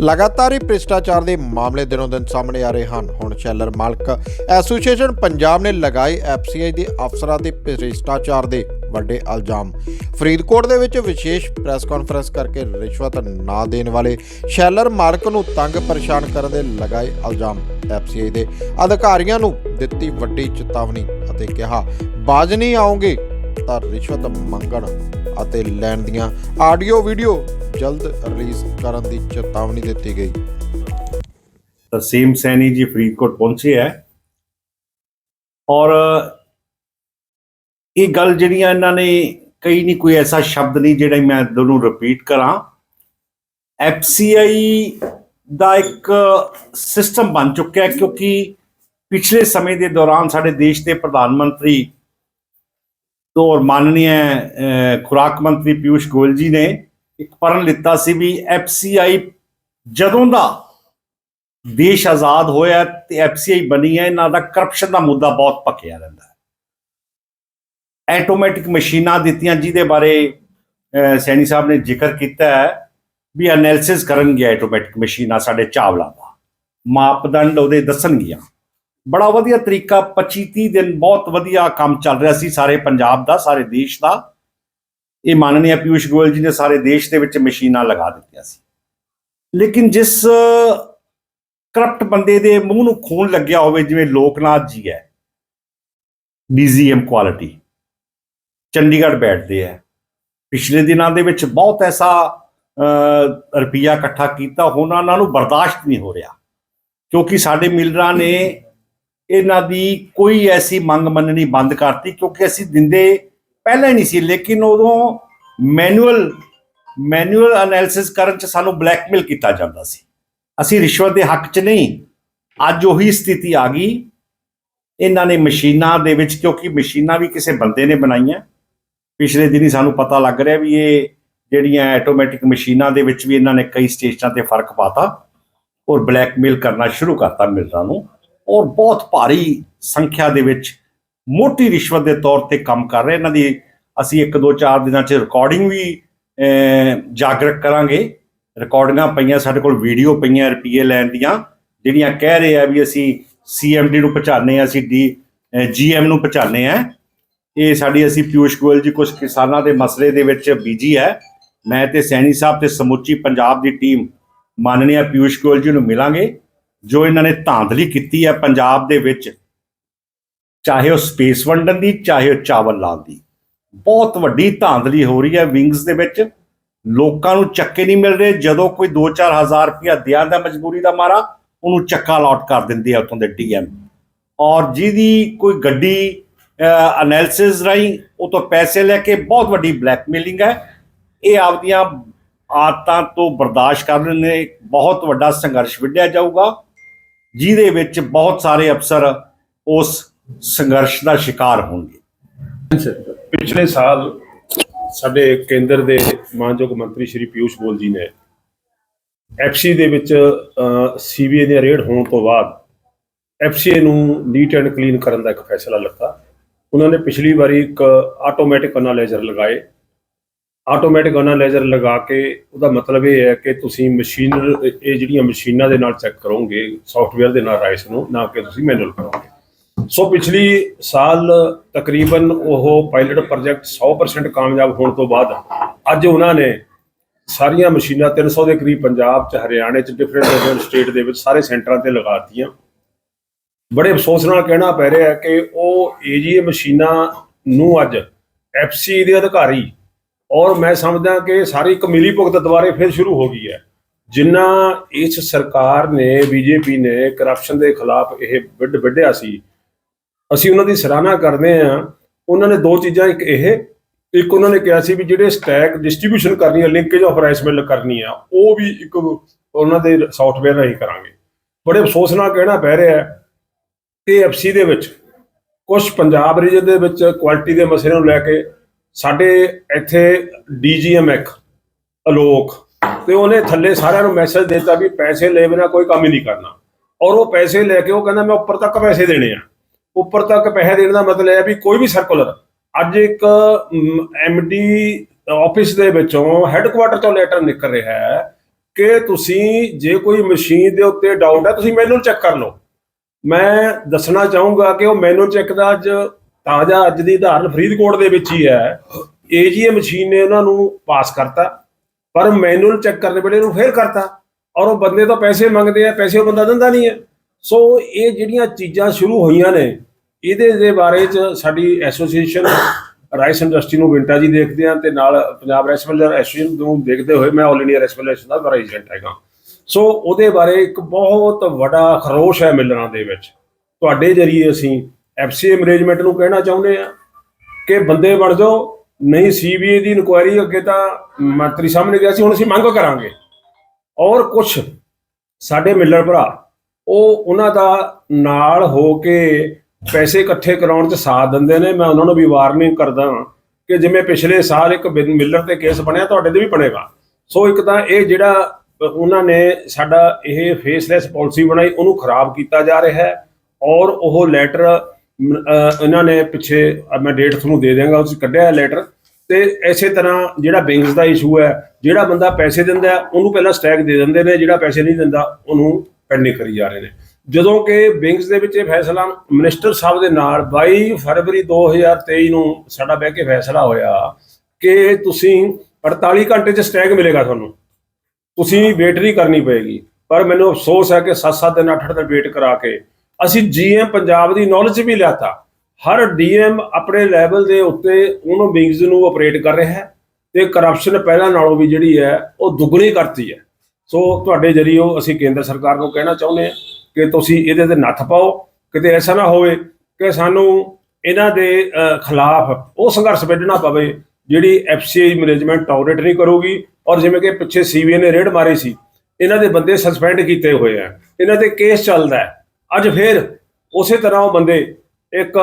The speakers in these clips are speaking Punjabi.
ਲਗਾਤਾਰ ਹੀ ਭ੍ਰਿਸ਼ਟਾਚਾਰ ਦੇ ਮਾਮਲੇ ਦਿਨੋਂ ਦਿਨ ਸਾਹਮਣੇ ਆ ਰਹੇ ਹਨ। ਹੁਣ ਸ਼ੈਲਰ ਮਾਲਕ ਐਸੋਸੀਏਸ਼ਨ ਪੰਜਾਬ ਨੇ ਲਗਾਏ ਐਫਸੀਆਈ ਦੇ ਅਫਸਰਾਂ ਤੇ ਭ੍ਰਿਸ਼ਟਾਚਾਰ ਦੇ ਵੱਡੇ ਇਲਜ਼ਾਮ। ਫਰੀਦਕੋਟ ਦੇ ਵਿੱਚ ਵਿਸ਼ੇਸ਼ ਪ੍ਰੈਸ ਕਾਨਫਰੰਸ ਕਰਕੇ ਰਿਸ਼ਵਤ ਨਾ ਦੇਣ ਵਾਲੇ ਸ਼ੈਲਰ ਮਾਲਕ ਨੂੰ ਤੰਗ ਪਰੇਸ਼ਾਨ ਕਰਨ ਦੇ ਲਗਾਏ ਇਲਜ਼ਾਮ। ਐਫਸੀਆਈ ਦੇ ਅਧਿਕਾਰੀਆਂ ਨੂੰ ਦਿੱਤੀ ਵੱਡੀ ਚੇਤਾਵਨੀ ਅਤੇ ਕਿਹਾ, ਬਾਜ ਨਹੀਂ ਆਉਂਗੇ ਤਾਂ ਰਿਸ਼ਵਤ ਮੰਗਣ ਅਤੇ ਲੈਣ ਦੀਆਂ ਆਡੀਓ ਵੀਡੀਓ ਜਲਦ ਰਿਲੀਜ਼ ਕਰਨ ਦੀ ਚੇਤਾਵਨੀ ਦਿੱਤੀ ਗਈ। ਤਰਸੀਮ ਸੈਣੀ ਜੀ ਫਰੀਦਕੋਟ ਪਹੁੰਚੇ ਹੈ। ਔਰ ਇਹ ਗੱਲ ਜਿਹੜੀਆਂ ਇਹਨਾਂ ਨੇ ਕਈ ਨਹੀਂ, ਕੋਈ ਐਸਾ ਸ਼ਬਦ ਨਹੀਂ ਜਿਹੜਾ ਮੈਂ ਦੋਨੋਂ ਰਿਪੀਟ ਕਰਾਂ। ਐਫਸੀਆਈ ਦਾ ਇੱਕ ਸਿਸਟਮ ਬਣ ਚੁੱਕਿਆ ਹੈ ਕਿਉਂਕਿ ਪਿਛਲੇ ਸਮੇਂ ਦੇ ਦੌਰਾਨ ਸਾਡੇ ਦੇਸ਼ ਦੇ ਪ੍ਰਧਾਨ ਮੰਤਰੀ ਤੋਂ ਔਰ ਮਾਨਨੀय ਖੁਰਾਕ ਮੰਤਰੀ ਪਿਊਸ਼ ਗੋਇਲ ਜੀ ਨੇ ਇੱਕ ਪਰਨ ਲਿੱਤਾ ਸੀ ਵੀ ਐਫਸੀਆਈ ਜਦੋਂ ਦਾ ਦੇਸ਼ ਆਜ਼ਾਦ ਹੋਇਆ ਤੇ ਐਫਸੀਆਈ ਬਣੀ ਹੈ ਇਹਨਾਂ ਦਾ ਕਰਪਸ਼ਨ ਦਾ ਮੁੱਦਾ ਬਹੁਤ ਪੱਕਿਆ ਰਹਿੰਦਾ ਹੈ। ਆਟੋਮੈਟਿਕ ਮਸ਼ੀਨਾਂ ਦਿੱਤੀਆਂ ਜਿਹਦੇ ਬਾਰੇ ਅਹ, ਸੈਣੀ ਸਾਹਿਬ ਨੇ ਜ਼ਿਕਰ ਕੀਤਾ ਹੈ ਵੀ ਐਨਾਲਿਸਿਸ ਕਰਨਗੇ ਆਟੋਮੈਟਿਕ ਮਸ਼ੀਨਾਂ ਸਾਡੇ ਚਾਵਲਾਂ ਦਾ। ਮਾਪਦੰਡ ਉਹਦੇ ਦੱਸਣਗੀਆਂ। ਬੜਾ ਵਧੀਆ ਤਰੀਕਾ 25 30 ਦਿਨ ਬਹੁਤ ਵਧੀਆ ਕੰਮ ਚੱਲ ਰਿਹਾ ਸੀ ਸਾਰੇ ਪੰਜਾਬ ਦਾ ਸਾਰੇ ਦੇਸ਼ ਦਾ। ਇਹ ਮਾਨਨੀय ਪਿਊਸ਼ ਗੋਇਲ ਜੀ ਨੇ ਸਾਰੇ ਦੇਸ਼ ਦੇ ਵਿੱਚ ਮਸ਼ੀਨਾਂ ਲਗਾ ਦਿੱਤੀਆਂ ਸੀ। ਲੇਕਿਨ ਜਿਸ ਕਰਪਟ ਬੰਦੇ ਦੇ ਮੂੰਹ ਨੂੰ ਖੂਨ ਲੱਗਿਆ ਹੋਵੇ, ਜਿਵੇਂ ਲੋਕਨਾਥ ਜੀ ਹੈ, ਡੀਜ਼ੀਐਮ ਕੁਆਲਿਟੀ, ਚੰਡੀਗੜ੍ਹ ਬੈਠਦੇ ਹੈ, ਪਿਛਲੇ ਦਿਨਾਂ ਦੇ ਵਿੱਚ ਬਹੁਤ ਐਸਾ ਰੁਪਈਆ ਇਕੱਠਾ ਕੀਤਾ ਉਹਨਾਂ ਉਹਨਾਂ ਨੂੰ ਬਰਦਾਸ਼ਤ ਨਹੀਂ ਹੋ ਰਿਹਾ। ਕਿਉਂਕਿ ਸਾਡੇ ਮਿਲਰਾਂ ਨੇ ਇਹਨਾਂ ਦੀ ਕੋਈ ਐਸੀ ਮੰਗ ਮੰਨਣੀ ਬੰਦ ਕਰਤੀ, ਕਿਉਂਕਿ ਅਸੀਂ ਦਿੰਦੇ ਪਹਿਲਾਂ ਹੀ ਨਹੀਂ ਸੀ, ਲੇਕਿਨ ਉਦੋਂ ਮੈਨੂਅਲ ਮੈਨੂਅਲ ਐਨਾਲਿਸਿਸ ਕਰਨ ਚ ਸਾਨੂੰ ਬਲੈਕਮੇਲ ਕੀਤਾ ਜਾਂਦਾ ਸੀ। ਅਸੀਂ ਰਿਸ਼ਵਤ ਦੇ ਹੱਕ 'ਚ ਨਹੀਂ, ਅੱਜ ਉਹੀ ਸਥਿਤੀ ਆ ਗਈ। ਇਹਨਾਂ ਨੇ ਮਸ਼ੀਨਾਂ ਦੇ ਵਿੱਚ, ਕਿਉਂਕਿ ਮਸ਼ੀਨਾਂ ਵੀ ਕਿਸੇ ਬੰਦੇ ਨੇ ਬਣਾਈਆਂ। ਪਿਛਲੇ ਦਿਨੀ ਸਾਨੂੰ ਪਤਾ ਲੱਗ ਰਿਹਾ ਵੀ ਇਹ ਜਿਹੜੀਆਂ ਆਟੋਮੈਟਿਕ ਮਸ਼ੀਨਾਂ ਦੇ ਵਿੱਚ ਵੀ ਇਹਨਾਂ ਨੇ ਕਈ ਸਟੇਸ਼ਨਾਂ ਤੇ ਫ਼ਰਕ ਪਾਤਾ ਔਰ ਬਲੈਕਮੇਲ ਕਰਨਾ ਸ਼ੁਰੂ ਕਰਤਾ ਮਿਲਰਾਂ ਨੂੰ। ਔਰ ਬਹੁਤ ਭਾਰੀ ਸੰਖਿਆ ਦੇ ਵਿੱਚ ਮੋਟੀ ਰਿਸ਼ਵਤ ਦੇ ਤੌਰ ਤੇ ਕੰਮ ਕਰ ਰਹੇ। ਇਹਨਾਂ ਦੀ ਅਸੀਂ ਇੱਕ ਦੋ ਚਾਰ ਦਿਨਾਂ 'ਚ ਰਿਕਾਰਡਿੰਗ ਵੀ ਜਾਗਰਕ ਕਰਾਂਗੇ। ਰਿਕਾਰਡਿੰਗਾਂ ਪਈਆਂ, ਸਾਡੇ ਕੋਲ ਵੀਡੀਓ ਪਈਆਂ ਰੁਪਏ ਲੈਣ ਦੀਆਂ, ਜਿਹੜੀਆਂ ਕਹਿ ਰਹੇ ਆ ਵੀ ਅਸੀਂ ਸੀਐਮਡੀ ਨੂੰ ਪਹੁੰਚਾਣੇ ਆ ਅਸੀਂ ਡੀ ਜੀਐਮ ਨੂੰ ਪਹੁੰਚਾਣੇ ਆ ਇਹ ਸਾਡੀ, ਅਸੀਂ ਪਿਊਸ਼ ਗੋਇਲ ਜੀ ਕੁਝ ਕਿਸਾਨਾਂ ਦੇ ਮਸਲੇ ਦੇ ਵਿੱਚ ਬੀਜੀ ਹੈ। ਮੈਂ ਤੇ ਸੈਣੀ ਸਾਹਿਬ ਤੇ ਸਮੁੱਚੀ ਪੰਜਾਬ ਦੀ ਟੀਮ ਮਾਨਨੀय ਪਿਊਸ਼ ਗੋਇਲ ਜੀ ਨੂੰ ਮਿਲਾਂਗੇ, ਜੋ ਇਹਨਾਂ ਨੇ ਧਾਂਦਲੀ ਕੀਤੀ ਹੈ ਪੰਜਾਬ ਦੇ ਵਿੱਚ। ਚਾਹੇ ਉਹ ਸਪੇਸ ਵੰਡਣ ਦੀ, ਚਾਹੇ ਉਹ ਚਾਵਲ ਲਾਉਣ ਦੀ। ਬਹੁਤ ਵੱਡੀ ਧਾਂਦਲੀ ਹੋ ਰਹੀ ਹੈ ਵਿੰਗਸ ਦੇ ਵਿੱਚ। ਲੋਕਾਂ ਨੂੰ ਚੱਕੇ ਨਹੀਂ ਮਿਲ ਰਹੇ। ਜਦੋਂ ਕੋਈ 2-4 ਹਜ਼ਾਰ ਰੁਪਇਆ ਦਿਆਂ ਦਾ ਮਜਬੂਰੀ ਦਾ ਮਾਰਾ, ਉਹਨੂੰ ਚੱਕਾ ਅਲਾਟ ਕਰ ਦਿੰਦੇ ਆ ਉਤੋਂ ਦੇ ਡੀਐਮ ਔਰ ਜਿਹਦੀ ਕੋਈ ਗੱਡੀ ਐਨਾਲਿਸਿਸ ਰਾਹੀਂ ਉਹ ਤੋਂ ਪੈਸੇ ਲੈ ਕੇ ਬਹੁਤ ਵੱਡੀ ਬਲੈਕਮੇਲਿੰਗ ਹੈ। ਇਹ ਆਪਦੀਆਂ ਆਦਤਾਂ ਤੋਂ ਬਰਦਾਸ਼ਤ ਕਰਨ ਨੇ। ਬਹੁਤ ਵੱਡਾ ਸੰਘਰਸ਼ ਵਿੱਢਿਆ ਜਾਊਗਾ। ਜਿਹਦੇ ਵਿੱਚ ਬਹੁਤ ਸਾਰੇ ਅਫਸਰ ਉਸ ਸੰਘਰਸ਼ ਦਾ ਸ਼ਿਕਾਰ ਹੋਣਗੇ। ਪਿਛਲੇ ਸਾਲ ਸਾਡੇ ਕੇਂਦਰ ਦੇ ਮਾਨਯੋਗ ਮੰਤਰੀ ਸ਼੍ਰੀ ਪਿਊਸ਼ ਗੋਇਲ ਜੀ ਨੇ ਐਫਸੀ ਦੇ ਵਿੱਚ ਸੀਬੀਆਈ ਦੇ ਰੇਡ ਹੋਣ ਤੋਂ ਬਾਅਦ ਐਫਸੀਏ ਨੂੰ ਨੀਟ ਐਂਡ ਕਲੀਨ ਕਰਨ ਦਾ ਇੱਕ ਫੈਸਲਾ ਲਿੱਤਾ। ਉਹਨਾਂ ਨੇ ਪਿਛਲੀ ਵਾਰੀ ਇੱਕ ਆਟੋਮੈਟਿਕ ਅਨਾਲਾਈਜ਼ਰ ਲਗਾਏ। ਆਟੋਮੈਟਿਕ ਅਨਾਲਾਈਜ਼ਰ ਲਗਾ ਕੇ ਉਹਦਾ ਮਤਲਬ ਇਹ ਹੈ ਕਿ ਤੁਸੀਂ ਮਸ਼ੀਨ, ਇਹ ਜਿਹੜੀਆਂ ਮਸ਼ੀਨਾਂ ਦੇ ਨਾਲ ਚੈੱਕ ਕਰੋਗੇ, ਸੌਫਟਵੇਅਰ ਦੇ ਨਾਲ ਰਾਈਸ ਨੂੰ, ਨਾ ਕਿ ਤੁਸੀਂ ਮੈਨੂਅਲ ਕਰੋਗੇ। ਸੋ ਪਿਛਲੀ ਸਾਲ ਤਕਰੀਬਨ ਉਹ ਪਾਇਲਟ ਪ੍ਰੋਜੈਕਟ 100% ਕਾਮਯਾਬ ਹੋਣ ਤੋਂ ਬਾਅਦ ਅੱਜ ਉਹਨਾਂ ਨੇ ਸਾਰੀਆਂ ਮਸ਼ੀਨਾਂ 300 ਦੇ ਕਰੀਬ ਪੰਜਾਬ ਚ, ਹਰਿਆਣੇ ਚ ਡਿਫਰੈਂਟ ਡਿਫਰੈਂਟ ਸਟੇਟ ਦੇ ਵਿੱਚ ਸਾਰੇ ਸੈਂਟਰਾਂ ਤੇ ਲਗਾਤੀਆਂ ਬੜੇ ਅਫਸੋਸ ਨਾਲ ਕਹਿਣਾ ਪੈ ਰਿਹਾ ਹੈ ਕਿ ਉਹ ਏਜੀਏ ਮਸ਼ੀਨਾਂ ਨੂੰ ਅੱਜ ਐਫਸੀ ਦੇ ਅਧਿਕਾਰੀ ਔਰ ਮੈਂ ਸਮਝਦਾ ਕਿ ਸਾਰੀ ਇੱਕ ਮਿਲੀ ਭੁਗਤ ਦੁਬਾਰੇ ਫਿਰ ਸ਼ੁਰੂ ਹੋ ਗਈ ਹੈ। ਜਿੰਨਾ ਇਸ ਸਰਕਾਰ ਨੇ ਬੀਜੇਪੀ ਨੇ ਕਰਪਸ਼ਨ ਦੇ ਖਿਲਾਫ ਇਹ ਵਿੱਢ ਵਿੱਢਿਆ ਸੀ ਅਸੀਂ ਉਹਨਾਂ ਦੀ ਸਰਾਹਨਾ ਕਰਦੇ ਆ ਉਹਨਾਂ ਨੇ ਦੋ ਚੀਜ਼ਾਂ, ਇੱਕ ਇਹ, ਇੱਕ ਉਹਨਾਂ ਨੇ ਕਿਹਾ ਸੀ ਵੀ ਜਿਹੜੇ ਸਟੈਕ ਡਿਸਟ੍ਰੀਬਿਊਸ਼ਨ ਕਰਨੀ ਹੈ ਲਿੰਕੇਜ ਆਫ ਰਾਈਸ ਮਿਲ ਕਰਨੀ ਆ, ਉਹ ਵੀ ਇੱਕ ਉਹਨਾਂ ਦੇ ਸੌਫਟਵੇਅਰ ਰਾਹੀਂ ਕਰਾਂਗੇ। ਬੜੇ ਅਫਸੋਸ ਨਾਲ ਕਹਿਣਾ ਪੈ ਰਿਹਾ ਹੈ ਕਿ ਐਫਸੀ ਦੇ ਵਿੱਚ ਕੁਝ ਪੰਜਾਬ ਰੀਜਨ ਦੇ ਵਿੱਚ ਕੁਆਲਿਟੀ ਦੇ ਮਸਲੇ ਨੂੰ ਲੈ ਕੇ, ਸਾਡੇ ਇੱਥੇ ਡੀਜੀਐਮਐਕ ਅਲੋਕ, ਤੇ ਉਹਨੇ ਥੱਲੇ ਸਾਰਿਆਂ ਨੂੰ ਮੈਸੇਜ ਦਿੱਤਾ ਵੀ ਪੈਸੇ ਲੈ ਬਿਨਾ ਕੋਈ ਕੰਮ ਹੀ ਨਹੀਂ ਕਰਨਾ। ਔਰ ਉਹ ਪੈਸੇ ਲੈ ਕੇ ਉਹ ਕਹਿੰਦਾ, ਮੈਂ ਉੱਪਰ ਤੱਕ ਪੈਸੇ ਦੇਣੇ ਆ। ਉੱਪਰ ਤੱਕ ਪੈਸੇ ਦੇਣ ਦਾ ਮਤਲਬ ਹੈ ਵੀ ਕੋਈ ਵੀ ਸਰਕੂਲਰ ਅੱਜ ਇੱਕ ਐਮਡੀ ਆਫਿਸ ਦੇ ਵਿੱਚੋਂ ਹੈੱਡਕੁਆਟਰ ਤੋਂ ਲੈਟਰ ਨਿਕਲ ਰਿਹਾ ਹੈ ਕਿ ਤੁਸੀਂ ਜੇ ਕੋਈ ਮਸ਼ੀਨ ਦੇ ਉੱਤੇ ਡਾਊਟ ਹੈ, ਤੁਸੀਂ ਮੈਨੂਅਲ ਚੈੱਕ ਕਰ ਲਓ। ਮੈਂ ਦੱਸਣਾ ਚਾਹੂੰਗਾ ਕਿ ਉਹ ਮੈਨੂਅਲ ਚੈੱਕ ਦਾ ਅੱਜ ਤਾਜ਼ਾ ਅੱਜ ਦੀ ਉਦਾਹਰਨ ਫਰੀਦਕੋਟ ਦੇ ਵਿੱਚ ਹੀ ਹੈ। ਏਜੀਏ ਮਸ਼ੀਨ ਨੇ ਉਹਨਾਂ ਨੂੰ ਪਾਸ ਕਰਤਾ, ਪਰ ਮੈਨੂਅਲ ਚੈੱਕ ਕਰਨ ਵੇਲੇ ਉਹਨੂੰ ਫੇਲ ਕਰਤਾ ਔਰ ਉਹ ਬੰਦੇ ਤੋਂ ਪੈਸੇ ਮੰਗਦੇ ਆ, ਪੈਸੇ ਉਹ ਬੰਦਾ ਦਿੰਦਾ ਨਹੀਂ ਹੈ। ਸੋ ਇਹ ਜਿਹੜੀਆਂ ਚੀਜ਼ਾਂ ਸ਼ੁਰੂ ਹੋਈਆਂ ਨੇ ਇਹਦੇ ਦੇ ਬਾਰੇ ਚ ਸਾਡੀ ਐਸੋਸੀਏਸ਼ਨ ਰਾਈਸ ਇੰਡਸਟਰੀ ਨੂੰ ਵਿੰਟਾ ਜੀ ਦੇਖਦੇ ਆ ਤੇ ਨਾਲ ਪੰਜਾਬ ਰਾਈਸ ਮਿਲਰ ਐਸੋਸੀਏਸ਼ਨ ਨੂੰ ਦੇਖਦੇ ਹੋਏ ਮੈਂ all India rice miller association ਦਾ ਪ੍ਰੈਜ਼ੀਡੈਂਟ ਹੈਗਾ। ਸੋ ਉਹਦੇ ਬਾਰੇ ਇੱਕ ਬਹੁਤ ਵੱਡਾ ਖਰੋਸ਼ ਹੈ ਮਿਲਰਾਂ ਦੇ ਵਿੱਚ। ਤੁਹਾਡੇ ਜਰੀਏ ਅਸੀਂ ਐਫਸੀਏ ਮੈਨੇਜਮੈਂਟ ਨੂੰ ਕਹਿਣਾ ਚਾਹੁੰਦੇ ਆ ਕਿ ਬੰਦੇ ਬਣ ਜਾਓ, ਨਹੀਂ ਸੀਬੀਆਈ ਦੀ ਇਨਕੁਆਇਰੀ ਅੱਗੇ ਤਾਂ ਮੰਤਰੀ ਸਾਹਮਣੇ ਗਿਆ ਸੀ, ਹੁਣ ਅਸੀਂ ਮੰਗ ਕਰਾਂਗੇ। ਔਰ ਕੁਝ ਸਾਡੇ ਮਿਲਰ ਭਰਾ, ਉਹ ਉਹਨਾਂ ਦਾ ਨਾਲ ਹੋ ਕੇ ਪੈਸੇ ਇਕੱਠੇ ਕਰਾਉਣ 'ਚ ਸਾਥ ਦਿੰਦੇ ਨੇ, ਮੈਂ ਉਹਨਾਂ ਨੂੰ ਵੀ ਵਾਰਨਿੰਗ ਕਰਦਾ ਕਿ ਜਿਵੇਂ ਪਿਛਲੇ ਸਾਲ ਇੱਕ ਬਿਨ ਮਿਲਰ ਤੇ ਕੇਸ ਬਣਿਆ, ਤੁਹਾਡੇ ਤੇ ਵੀ ਬਣੇਗਾ। ਸੋ ਇੱਕ ਤਾਂ ਇਹ ਜਿਹੜਾ ਉਹਨਾਂ ਨੇ ਸਾਡਾ ਇਹ ਫੇਸਲੈਸ ਪਾਲਿਸੀ ਬਣਾਈ, ਉਹਨੂੰ ਖਰਾਬ ਕੀਤਾ ਜਾ ਰਿਹਾ ਹੈ ਔਰ ਉਹ ਲੈਟਰ ਇਹਨਾਂ ਨੇ ਪਿੱਛੇ ਮੈਂ ਡੇਟ ਤੁਹਾਨੂੰ ਦੇ ਦਿਆਂਗਾ ਉਸ ਕੱਢਿਆ ਲੈਟਰ ਤੇ ਇਸੇ ਤਰ੍ਹਾਂ ਜਿਹੜਾ ਬਿੰਗਸ ਦਾ ਇਸ਼ੂ ਹੈ, ਜਿਹੜਾ ਬੰਦਾ ਪੈਸੇ ਦਿੰਦਾ ਉਹਨੂੰ ਪਹਿਲਾਂ ਸਟੈਕ ਦੇ ਦਿੰਦੇ ਨੇ, ਜਿਹੜਾ ਪੈਸੇ ਨਹੀਂ ਦਿੰਦਾ, ਉਹਨੂੰ ਪੈਂਡਿੰਗ ਕਰੀ ਜਾ ਰਹੇ ਨੇ। ਜਦੋਂ ਕਿ ਬਿੰਗਸ ਦੇ ਵਿੱਚ ਇਹ ਫੈਸਲਾ ਮਿਨਿਸਟਰ ਸਾਹਿਬ ਦੇ ਨਾਲ 22 ਫਰਵਰੀ 2023 ਨੂੰ ਸਾਡਾ ਬਹਿ ਕੇ ਫੈਸਲਾ ਹੋਇਆ ਕਿ ਤੁਸੀਂ 48 ਘੰਟੇ 'ਚ ਸਟੈਗ ਮਿਲੇਗਾ ਤੁਹਾਨੂੰ। ਤੁਸੀਂ ਵੇਟ ਨਹੀਂ ਕਰਨੀ ਪਏਗੀ। ਪਰ ਮੈਨੂੰ ਅਫਸੋਸ ਹੈ ਕਿ 7-7 ਦਿਨ 8-8 ਦਿਨ ਵੇਟ ਕਰਾ ਕੇ ਅਸੀਂ ਜੀਐਮ ਪੰਜਾਬ ਦੀ ਨੌਲੇਜ ਵੀ ਲਿਆਤਾ। ਹਰ ਡੀਐਮ ਆਪਣੇ ਲੈਵਲ ਦੇ ਉੱਤੇ ਉਹਨੂੰ ਵਿੰਗਸ ਨੂੰ ਆਪਰੇਟ ਕਰ ਰਿਹਾ ਹੈ ਤੇ ਕਰਪਸ਼ਨ ਪਹਿਲਾਂ ਨਾਲੋਂ ਵੀ ਜਿਹੜੀ ਹੈ ਉਹ ਦੁੱਗਣੀ ਕਰਤੀ ਹੈ। ਸੋ ਤੁਹਾਡੇ ਜਰੀਏ ਅਸੀਂ ਕੇਂਦਰ ਸਰਕਾਰ ਨੂੰ ਕਹਿਣਾ ਚਾਹੁੰਦੇ ਹਾਂ। ਕਿ ਤੁਸੀਂ ਇਹਦੇ ਤੇ ਨੱਥ ਪਾਓ, ਕਿਤੇ ਐਸਾ ਨਾ ਹੋਵੇ ਕਿ ਸਾਨੂੰ ਇਹਨਾਂ ਦੇ ਖਿਲਾਫ ਉਹ ਸੰਘਰਸ਼ ਵਿੱਢਣਾ ਪਵੇ ਜਿਹੜੀ ਐਫਸੀਆਈ ਮੈਨੇਜਮੈਂਟ ਟੋਲਰੇਟ ਨਹੀਂ ਕਰੂਗੀ ਔਰ ਜਿਵੇਂ ਕਿ ਪਿੱਛੇ ਸੀਬੀਆਈ ਨੇ ਰੇਡ ਮਾਰੀ ਸੀ, ਇਹਨਾਂ ਦੇ ਬੰਦੇ ਸਸਪੈਂਡ ਕੀਤੇ ਹੋਏ ਆ, ਇਹਨਾਂ ਤੇ ਕੇਸ ਚੱਲਦਾ ਹੈ। ਅੱਜ ਫੇਰ ਉਸੇ ਤਰ੍ਹਾਂ ਉਹ ਬੰਦੇ ਇੱਕ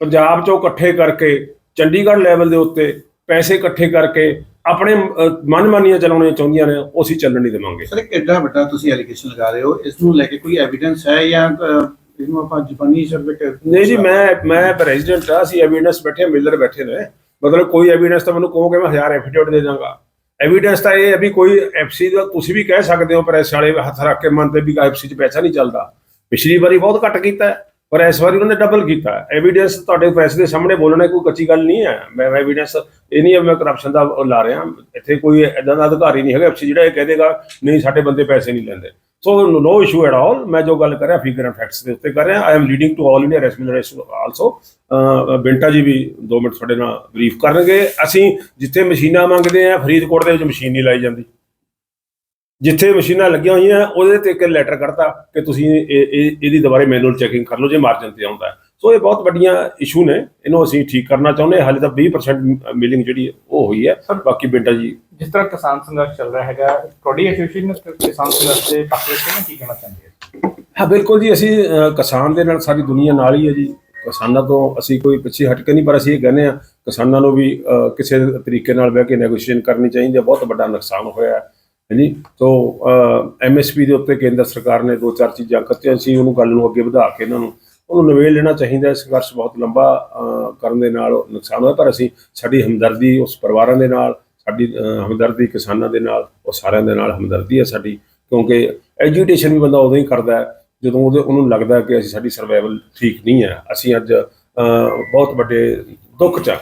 ਪੰਜਾਬ ਚੋਂ ਇਕੱਠੇ ਕਰਕੇ, ਚੰਡੀਗੜ੍ਹ ਲੈਵਲ ਦੇ ਉੱਤੇ ਪੈਸੇ ਇਕੱਠੇ ਕਰਕੇ ਆਪਣੇ ਮਨਮਾਨੀਆਂ ਚਲਾਉਣੀਆਂ ਚਾਹੁੰਦੀਆਂ ਨੇ ਉਹ ਅਸੀਂ ਚੱਲਣ ਨਹੀਂ ਦੇਵਾਂਗੇ। ਸਰ ਇੱਕ ਐਡਾ ਵੱਡਾ ਤੁਸੀਂ ਐਲੀਗੇਸ਼ਨ ਲਗਾ ਰਹੇ ਹੋ ਇਸ ਨੂੰ ਲੈ ਕੇ ਕੋਈ ਐਵੀਡੈਂਸ ਹੈ ਜਾਂ ਇਹਨੂੰ ਆਪਾਂ ਜ਼ਬਾਨੀ ਸਰਵੇ ਨਹੀਂ ਜੀ ਮੈਂ ਮੈਂ ਪ੍ਰੈਜ਼ੀਡੈਂਟ ਆ ਅਸੀਂ ਐਵੀਡੈਂਸ ਬੈਠੇ ਮਿਲਰ ਬੈਠੇ ਨੇ। ਮਤਲਬ ਕੋਈ ਐਵੀਡੈਂਸ ਤਾਂ ਮੈਨੂੰ ਕਹੋਗੇ ਮੈਂ ਹਜ਼ਾਰ ਐਫੀਡੇਵਿਟ ਦੇ ਦਾਂਗਾ ਐਵੀਡੈਂਸ ਤਾਂ ਇਹ ਹੈ ਵੀ ਕੋਈ ਐਫਸੀ ਦਾ ਤੁਸੀਂ ਵੀ ਕਹਿ ਸਕਦੇ ਹੋ ਪ੍ਰੈਸ ਵਾਲੇ ਹੱਥ ਰੱਖ ਕੇ ਮੰਨਦੇ ਵੀ ਐਫਸੀ 'ਚ ਪੈਸਾ ਨਹੀਂ ਚੱਲਦਾ। ਪਿਛਲੀ ਵਾਰੀ ਬਹੁਤ ਘੱਟ ਕੀਤਾ ਪਰ ਇਸ ਵਾਰੀ ਉਹਨੇ ਡਬਲ ਕੀਤਾ। ਐਵੀਡੈਂਸ ਤੁਹਾਡੇ ਪ੍ਰੈਸ ਦੇ ਸਾਹਮਣੇ ਬੋਲਣਾ ਕੋਈ ਕੱਚੀ ਗੱਲ ਨਹੀਂ ਹੈ। ਮੈਂ ਐਵੀਡੈਂਸ ਇਹ ਨਹੀਂ ਹੈ ਮੈਂ ਕਰਪਸ਼ਨ ਦਾ ਲਾ ਰਿਹਾ। ਇੱਥੇ ਕੋਈ ਐਦਾਂ ਦਾ ਅਧਿਕਾਰੀ ਨਹੀਂ ਹੈਗਾ। ਐਫਸੀ ਜਿਹੜਾ ਇਹ ਕਹਿ ਨਹੀਂ, ਸਾਡੇ ਬੰਦੇ ਪੈਸੇ ਨਹੀਂ ਲੈਂਦੇ। ਸੋ ਨੋ ਇਸ਼ੂ ਐਟ ਆਲ ਮੈਂ ਜੋ ਗੱਲ ਕਰ ਰਿਹਾ ਫਿਗਰ ਐਂਡ ਫੈਕਟਸ ਦੇ ਉੱਤੇ ਕਰ ਰਿਹਾ I am leading to all India ਰੈਸਪੀਲੇਸ਼ਨ also ਬਿੰਟਾ ਜੀ ਵੀ 2 ਮਿੰਟ ਤੁਹਾਡੇ ਨਾਲ ਬਰੀਫ ਕਰਨਗੇ। ਅਸੀਂ ਜਿੱਥੇ ਮਸ਼ੀਨਾਂ ਮੰਗਦੇ ਆ ਫਰੀਦਕੋਟ ਦੇ ਵਿੱਚ ਮਸ਼ੀਨ ਨਹੀਂ ਲਾਈ ਜਾਂਦੀ। ਜਿੱਥੇ ਮਸ਼ੀਨਾਂ ਲੱਗੀਆਂ ਹੋਈਆਂ ਉਹਦੇ ਤੇ ਇੱਕ ਲੈਟਰ ਕੱਢਤਾ ਕਿ ਤੁਸੀਂ ਇਹ- ਇਹ- ਇਹਦੀ ਦੁਬਾਰੇ ਮੈਨੂਅਲ ਚੈਕਿੰਗ ਕਰ ਲਓ ਜੇ ਮਾਰਜਨ ਤੇ ਆਉਂਦਾ। ਸੋ ਇਹ ਬਹੁਤ ਵੱਡੀਆਂ ਇਸ਼ੂ ਨੇ ਇਹਨੂੰ ਅਸੀਂ ਠੀਕ ਕਰਨਾ ਚਾਹੁੰਦੇ ਹਾਂ। ਹਾਲੇ ਤਾਂ 20% ਮਿਲਿੰਗ ਜਿਹੜੀ ਉਹ ਹੋਈ ਹੈ। ਬਾਕੀ ਬਿੰਟਾ ਜੀ ਜਿਸ ਤਰ੍ਹਾਂ ਕਿਸਾਨ ਸੰਘਰਸ਼ ਚੱਲ ਰਿਹਾ ਹੈਗਾ ਤੁਹਾਡੀ ਐਸੋਸੀਏਸ਼ਨ ਕਿਸਾਨ ਸੰਘਰਸ਼ ਦੇ ਪੱਖ ਵਿੱਚ ਕੀ ਕਹਿਣਾ ਚਾਹੁੰਦੀ ਹੈ? ਹਾਂ ਬਿਲਕੁਲ ਜੀ ਅਸੀਂ ਕਿਸਾਨ ਦੇ ਨਾਲ ਸਾਰੀ ਦੁਨੀਆ ਨਾਲ ਹੀ ਹੈ ਜੀ। ਕਿਸਾਨਾਂ ਤੋਂ ਅਸੀਂ ਕੋਈ ਪਿੱਛੇ ਹਟ ਕੇ ਨਹੀਂ ਪਰ ਅਸੀਂ ਇਹ ਕਹਿੰਦੇ ਆ ਕਿਸਾਨਾਂ ਨੂੰ ਵੀ ਕਿਸੇ ਤਰੀਕੇ ਨਾਲ ਬਹਿ ਕੇ ਨੈਗੋਸ਼ੀਏਸ਼ਨ ਕਰਨੀ ਚਾਹੀਦੀ ਹੈ। ਬਹੁਤ ਵੱਡਾ ਨੁਕਸਾਨ ਹੋਇਆ ਹੈ। ਹਾਂਜੀ ਤੋਂ ਐਮਐਸਪੀ ਦੇ ਉੱਤੇ ਕੇਂਦਰ ਸਰਕਾਰ ਨੇ ਦੋ ਚਾਰ ਚੀਜ਼ਾਂ ਕੱਤੀਆਂ ਸੀ, ਉਹਨੂੰ ਗੱਲ ਨੂੰ ਅੱਗੇ ਵਧਾ ਕੇ ਇਹਨਾਂ ਨੂੰ ਉਹਨੂੰ ਨਵੇੜ ਲੈਣਾ ਚਾਹੀਦਾ ਹੈ। ਸੰਘਰਸ਼ ਬਹੁਤ ਲੰਬਾ ਕਰਨ ਦੇ ਨਾਲ ਨੁਕਸਾਨ ਹੋਇਆ, ਪਰ ਅਸੀਂ ਸਾਡੀ ਹਮਦਰਦੀ ਉਸ ਪਰਿਵਾਰਾਂ ਦੇ ਨਾਲ, ਸਾਡੀ ਹਮਦਰਦੀ ਕਿਸਾਨਾਂ ਦੇ ਨਾਲ, ਉਹ ਸਾਰਿਆਂ ਦੇ ਨਾਲ ਹਮਦਰਦੀ ਹੈ ਸਾਡੀ, ਕਿਉਂਕਿ ਐਜੂਟੇਸ਼ਨ ਵੀ ਬੰਦਾ ਉਦੋਂ ਹੀ ਕਰਦਾ ਹੈ, ਜਦੋਂ ਉਹਦੇ, ਉਹਨੂੰ ਲੱਗਦਾ ਕਿ ਅਸੀਂ ਸਾਡੀ ਸਰਵਾਈਵਲ ਠੀਕ ਨਹੀਂ ਹੈ। ਅਸੀਂ ਅੱਜ ਬਹੁਤ ਵੱਡੇ ਦੁੱਖ ਚ